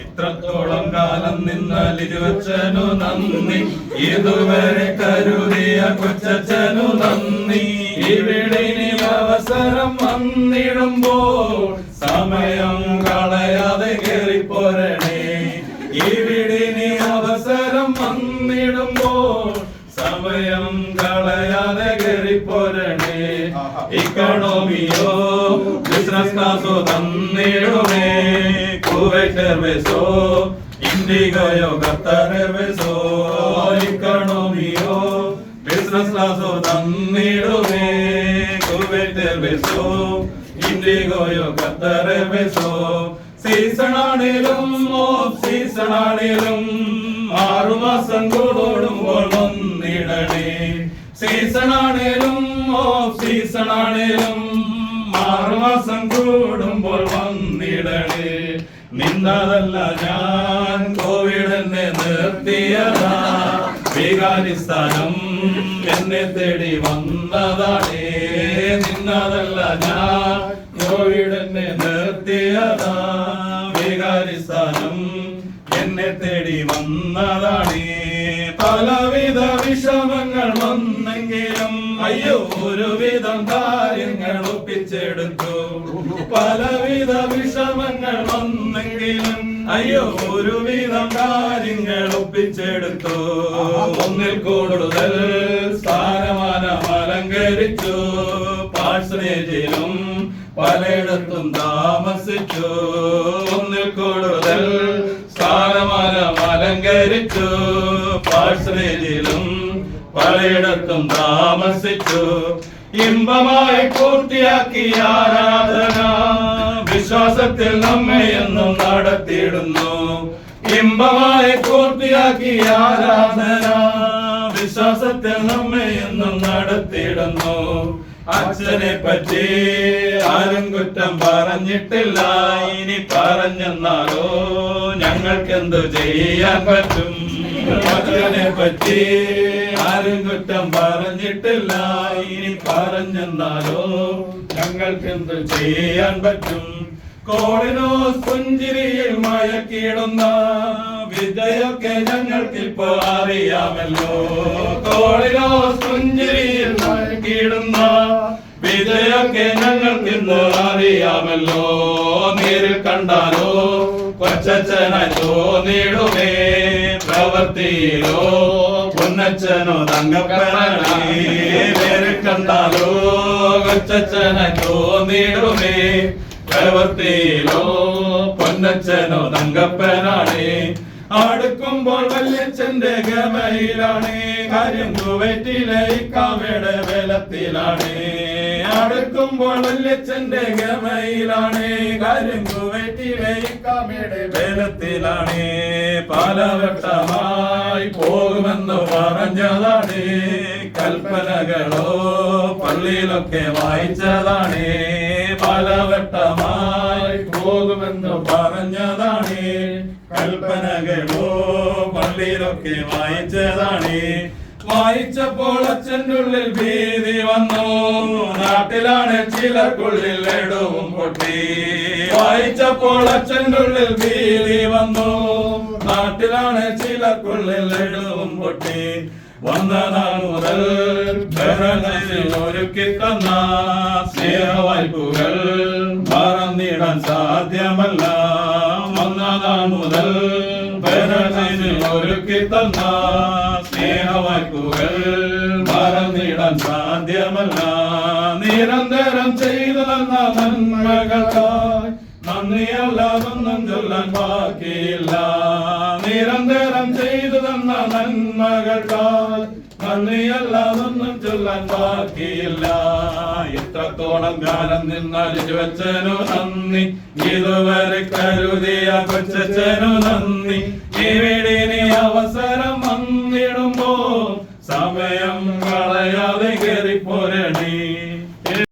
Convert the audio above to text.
ഇത്രത്തോളം കാലം നിന്നാൽ ഇരുവച്ചനു നന്ദി. ഇതുവരെ കരുതിയ കൊച്ചു നന്ദി. ഇവിടെ അവസരം വന്നിടുമ്പോൾ സമയം കളയാതെ കയറിപ്പോരണേ ഇവിടെ അവസരം വന്നിടുമ്പോൾ സമയം കളയാതെ കയറിപ്പോരണേ ഇക്കണോമിയോ ബിസിനസ് കാസോ തന്നിടുമേ. കുവൈറ്റ് എയർവേസോ ഇൻഡിഗോയോ ഖത്തർ എയർവേസോ ഇക്കണോമിയോ ബിസിനസ് ക്ലാസ്സോ തന്നിടുമേ. കുവൈറ്റ് എയർവേസോ ഇൻഡിഗോയോ ഖത്തർ എയർവേസോ സീസണാണേലും ഓഫ് സീസണാണേലും. ആറുമാസം കൂടുമ്പോൾ വന്നിടണേ. സീസണാണേലും ഓഫ് സീസണാണേലും. ആറുമാസം കൂടുമ്പോൾ വന്നിടണേ. നിന്നതല്ല ഞാൻ കോവിഡ് എന്നെ നിർത്തിയതാ. വികാരിസ്ഥാനം എന്നെ തേടി വന്നതാണേ. നിന്നതല്ല ഞാൻ കോവിഡ് എന്നെ നിർത്തിയതാ. വികാരിസ്ഥാനം എന്നെ തേടി വന്നതാണേ. പലവിധ വിഷമങ്ങൾ വന്നെങ്കിലും അയ്യോ ഒരുവിധം കാര്യങ്ങൾ ഒപ്പിച്ചെടുത്തു. പലവിധ വിഷമങ്ങൾ വന്നെങ്കിലും അയ്യോ ഒരു വീതം കാര്യങ്ങൾ ഒപ്പിച്ചെടുത്തു. ഒന്നിൽ കൂടുതൽ സ്ഥാനമാനം അലങ്കരിച്ചു. പാഴ്സനേജിലും പലയിടത്തും താമസിച്ചു. ഒന്നിൽ കൂടുതൽ സ്ഥാനമാനം അലങ്കരിച്ചു. പാഴ്സനേജിലും പലയിടത്തും താമസിച്ചു. ഇമ്പമായി പൂർത്തിയാക്കി ആരാധന. വിശ്വാസത്തിൽ നമ്മെ എന്നും നടത്തിയിടുന്നു. ഇമ്പമായി പൂർത്തിയാക്കി ആരാധന. വിശ്വാസത്തിൽ നമ്മെ എന്നും നടത്തിയിടുന്നു. അച്ഛനെ പറ്റി ആരും കുറ്റം പറഞ്ഞിട്ടില്ല. ഇനി പറഞ്ഞെന്നാലോ ഞങ്ങൾക്കെന്തു ചെയ്യാൻ പറ്റും? അച്ഛനെ പറ്റി ആരും കുറ്റം പറഞ്ഞിട്ടില്ല. ഇനി പറഞ്ഞെന്നാലോ ഞങ്ങൾക്കെന്തു ചെയ്യാൻ പറ്റും? കോളിനോ പുഞ്ചിരിയിൽ മയക്കിയിടുന്ന വിജയൊക്കെ ഞങ്ങൾക്കിപ്പോ അറിയാമല്ലോ. കോളിനോ പുഞ്ചിരിയിൽ മയക്കിയിടുന്ന വിജയൊക്കെ ഞങ്ങൾക്കിന്ന് അറിയാമല്ലോ. നേരിൽ കണ്ടാലോ കൊച്ചച്ഛനായി നേടുമേ പ്രവർത്തിയിലോ പൊന്നച്ഛനോ തങ്കപ്പനാണേ. നേരിൽ കണ്ടാലോ കൊച്ചച്ഛനായി തോന്നിടുമേ പ്രവൃത്തിയിലോ പൊന്നച്ചനോ തങ്കപ്പനാണേ. അടുക്കുമ്പോൾ വല്യച്ഛന്റെ ഗമയിലാണ്. കാര്യം കുവൈറ്റിലെ ഇക്കാവയുടെ ബലത്തിലാണ്. അടുക്കുമ്പോൾ വല്യച്ഛന്റെ ഗമയിലാണ്. കാര്യം കുവൈറ്റിലെ ഇക്കാവയുടെ ബലത്തിലാണ്. പലവട്ടമായി പോകുമെന്ന് പറഞ്ഞതാണ്. കൽപ്പനകളോ പള്ളിയിലൊക്കെ വായിച്ചതാണേ. പലവട്ടമായി പോകുമെന്ന് പറഞ്ഞതാണേ. കൽപ്പനകളോ പള്ളിയിലൊക്കെ വായിച്ചതാണേ. വായിച്ചപ്പോൾ അച്ഛന്റെ ഉള്ളിൽ ഭീതി വന്നു. നാട്ടിലാണ് ചിലർക്കുള്ളിൽ ലഡുവും പൊട്ടി. വായിച്ചപ്പോൾ അച്ഛന്റെ ഉള്ളിൽ ഭീതി വന്നു. നാട്ടിലാണ് ചിലർക്കുള്ളിൽ ലഡുവും പൊട്ടി. വന്നനാൾ മുതൽ ഭരണത്തിൽ ഒരുക്കി തന്ന സ്നേഹവായ്പുകൾ മറന്നിടാൻ സാധ്യമല്ല. വന്നനാൾ മുതൽ ഭരണത്തിൽ ഒരുക്കി തന്ന സ്നേഹവായ്പുകൾ മറന്നിടാൻ സാധ്യമല്ല. നിരന്തരം ചെയ്തു തന്ന നന്ദിയല്ലാതൊന്നും ചൊല്ലാൻ ബാക്കിയില്ല നിരന്തരം ചെയ്തു തന്ന നന്മകൾക്കായി നന്ദിയല്ലാതൊന്നും ചൊല്ലാൻ ബാക്കിയില്ല ഇത്രത്തോളം കാലം നിന്നാൽ വെച്ചനു നന്ദി. ഇതുവരെ കരുതിയ കൊച്ചനു നന്ദി. അവസരം